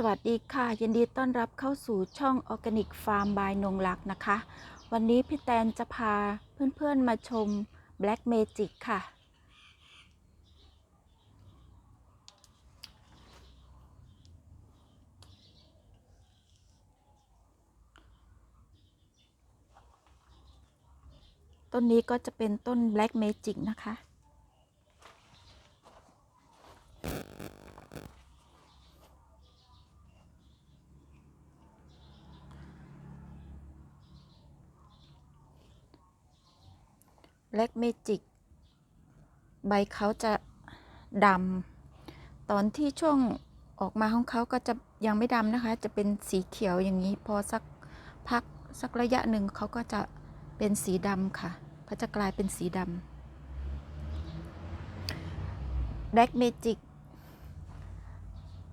สวัสดีค่ะ ยินดีต้อนรับเข้าสู่ช่องออร์แกนิกฟาร์มบายนงรักนะคะ วันนี้พี่แตนจะพาเพื่อนๆมาชม Black Magic ค่ะ ต้นนี้ก็จะเป็นต้น Black Magic นะคะ Black Magic ใบเขาจะดำตอนที่ช่วงออกมาของเขาก็จะยังไม่ดำนะคะ จะเป็นสีเขียวอย่างนี้ พอสักพักสักระยะหนึ่งเขาก็จะเป็นสีดำค่ะเขาจะกลายเป็นสีดำ Black Magic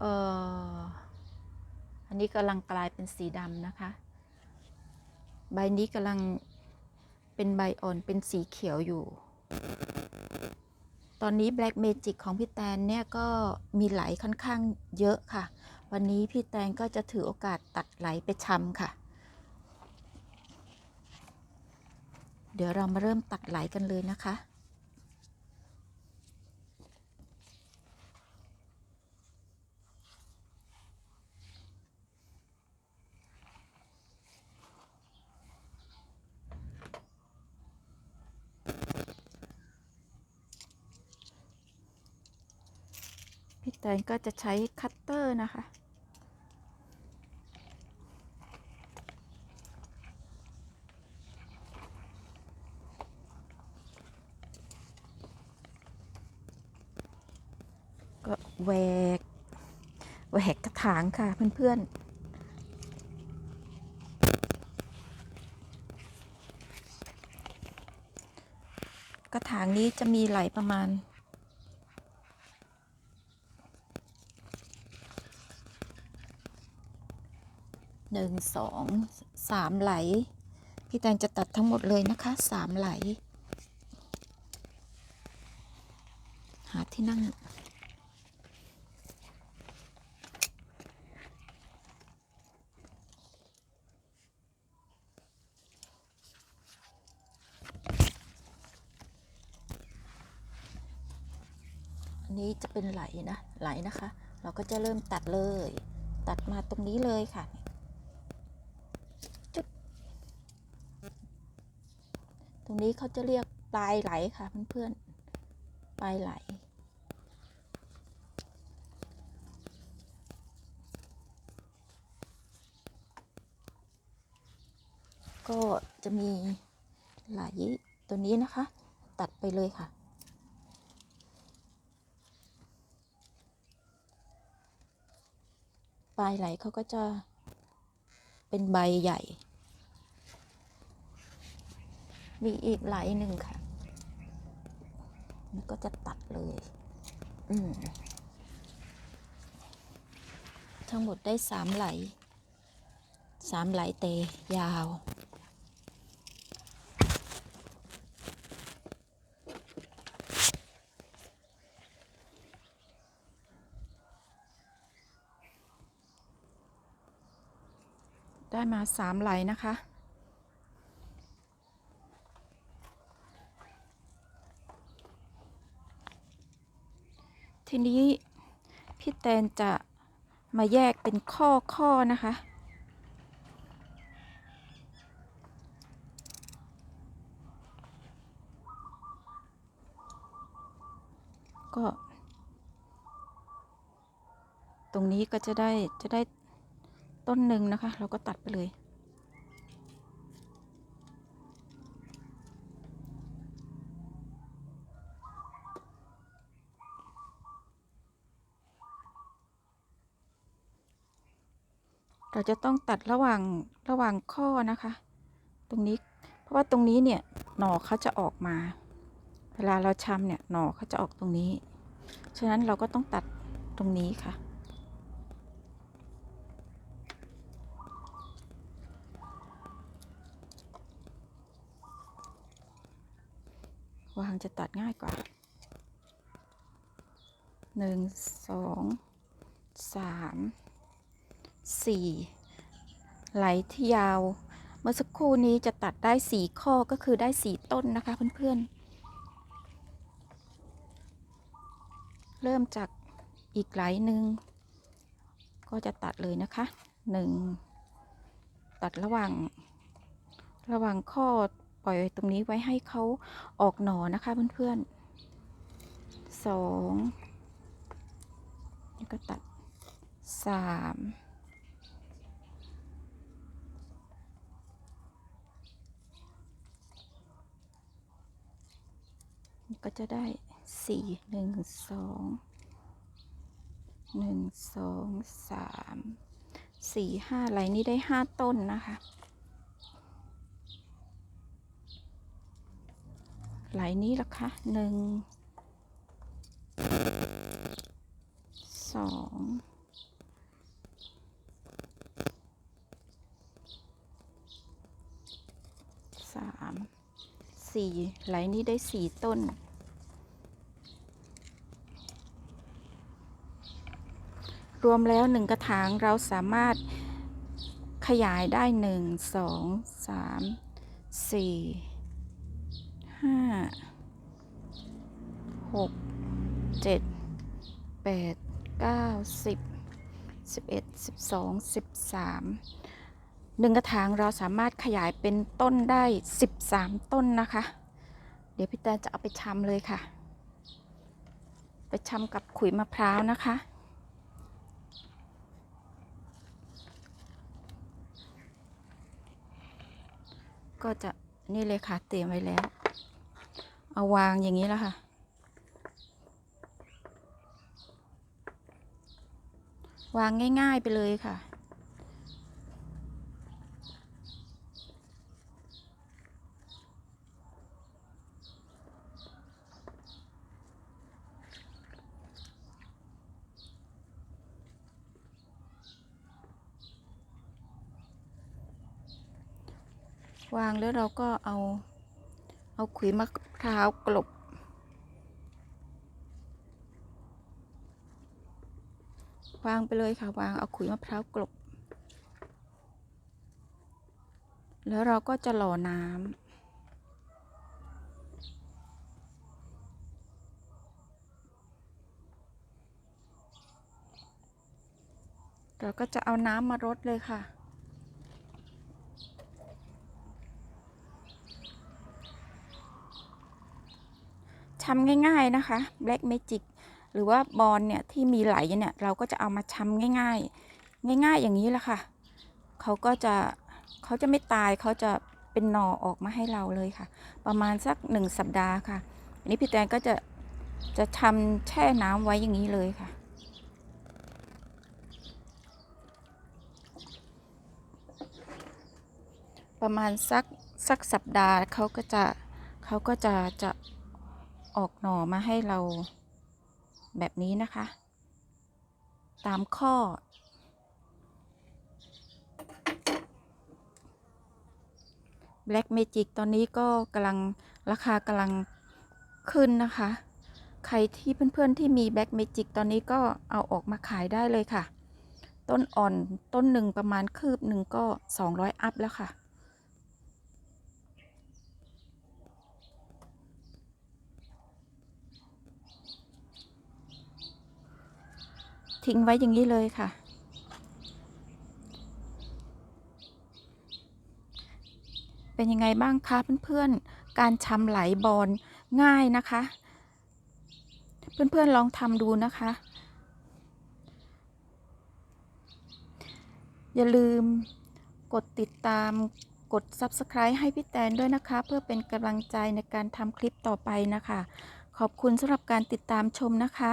เอ่ออันนี้กำลังกลายเป็นสีดำนะคะ ใบนี้กำลัง เป็นใบอ่อนเป็นสีเขียวอยู่ ตอนนี้ Black Magic ของพี่แตนเนี่ยก็มีไหลค่อนข้างเยอะค่ะ วันนี้พี่แตนก็จะถือโอกาสตัดไหลไปชำค่ะ เดี๋ยวเรามาเริ่มตัดไหลกันเลยนะคะ แตนก็จะใช้คัตเตอร์นะคะ ก็แหวกแหวกกระถางค่ะเพื่อนๆกระถางนี้จะมีไหลประมาณ หนึ่งสองสามไหล พี่แตนจะตัดทั้งหมดเลยนะคะสามไหล หาที่นั่งอันนี้จะเป็นไหลนะไหลนะคะ เราก็จะเริ่มตัดเลย ตัดมาตรงนี้เลยค่ะ จุด ตรง นี้เขาจะเรียกปลายไหลค่ะเพื่อนๆ ปลายไหล ก็จะมีไหลตัวนี้นะคะ ตัดไปเลยค่ะปลายไหลเขาก็จะเป็นใบใหญ่ มีอีกไหลหนึ่งค่ะนี่ก็จะตัดเลย อืม ทั้งหมดได้สามไหล สามไหลเตยาว ได้มาสามไหลนะคะ ทีนี้พี่แตนจะมาแยกเป็นข้อข้อนะคะ ก็ ตรงนี้ก็จะได้จะได้ต้นหนึ่งนะคะ เราก็ตัดไปเลย เราจะต้องตัดระหว่างระหว่างข้อนะคะ ตรงนี้เพราะว่าตรงนี้เนี่ยหน่อเขาจะออกมา เวลาเราชำเนี่ยหน่อเขาจะออกตรงนี้ ฉะนั้นเราก็ต้องตัดตรงนี้ค่ะ วางจะตัดง่ายกว่าหนึ่งสองสาม สี่ไหลที่ยาว เมื่อสักครู่นี้จะตัดได้สี่ข้อก็คือได้สี่ต้นนะคะเพื่อนๆ เริ่มจากอีกไหลหนึ่งก็จะตัดเลยนะคะหนึ่งตัดระหว่าง ระหว่างข้อปล่อยตรงนี้ไว้ให้เขาออกหนอนะคะเพื่อนๆสองแล้วก็ตัดสาม ก็จะได้สี่หนึ่งสองหนึ่งสองสามสี่ห้าไหลนี้ได้ห้าต้นนะคะไหลนี้ล่ะคะหนึ่งสองสามสี่ไหลนี้ได้สี่ต้น รวมแล้วหนึ่งกระถางเราสามารถขยายได้หนึ่งสองสามสี่ห้าหกเจ็ดแปดเก้าสิบสิบเอ็ดสิบสองสิบสามหนึ่งกระถางเราสามารถขยายเป็นต้นได้สิบสามต้นนะคะ เดี๋ยวพี่แตนจะเอาไปชำเลยค่ะ ไปชำกับขุยมะพร้าวนะคะ ก็จะนี่เลยค่ะเตรียมไว้แล้ว เอาวางอย่างนี้แล้วค่ะ วางง่าย ๆไปเลยค่ะ วางแล้วเราก็เอา เอาขุยมะพร้าวกลบ วางไปเลยค่ะ วางเอาขุยมะพร้าวกลบ แล้วเราก็จะหล่อน้ำเราก็จะเอาน้ำมารดเลยค่ะ ชำง่าย ๆนะคะ Black Magic หรือว่าบอลเนี่ยที่มีไหลเนี่ยเราก็จะเอามาชำง่าย ๆ ง่าย ๆ อย่างนี้แหละค่ะเขาก็จะเขาจะไม่ตายเขาจะเป็นหน่อออกมาให้เราเลยค่ะ ประมาณสักหนึ่งสัปดาห์ค่ะ อันนี้พี่แตนก็จะจะทำแช่น้ำไว้อย่างนี้เลยค่ะ ประมาณสักสักสัปดาห์เขาก็จะเขาก็จะจะ ออกหน่อมาให้เราแบบนี้นะคะ ตามข้อ Black Magic ตอนนี้ก็กำลังราคากำลังขึ้นนะคะ ใครที่เพื่อนๆที่มี Black Magic ตอนนี้ก็เอาออกมาขายได้เลยค่ะ ต้นอ่อนต้นหนึ่งประมาณคืบหนึ่งก็ 200 อัพแล้วค่ะ ทิ้งไว้อย่างนี้เลยค่ะ เป็นยังไงบ้างคะเพื่อนๆ การชำไหลบอลง่ายนะคะ เพื่อนๆลองทำดูนะคะ อย่าลืมกดติดตามกด Subscribe ให้พี่แตนด้วยนะคะ เพื่อเป็นกำลังใจในการทำคลิปต่อไปนะคะ ขอบคุณสำหรับการติดตามชมนะคะ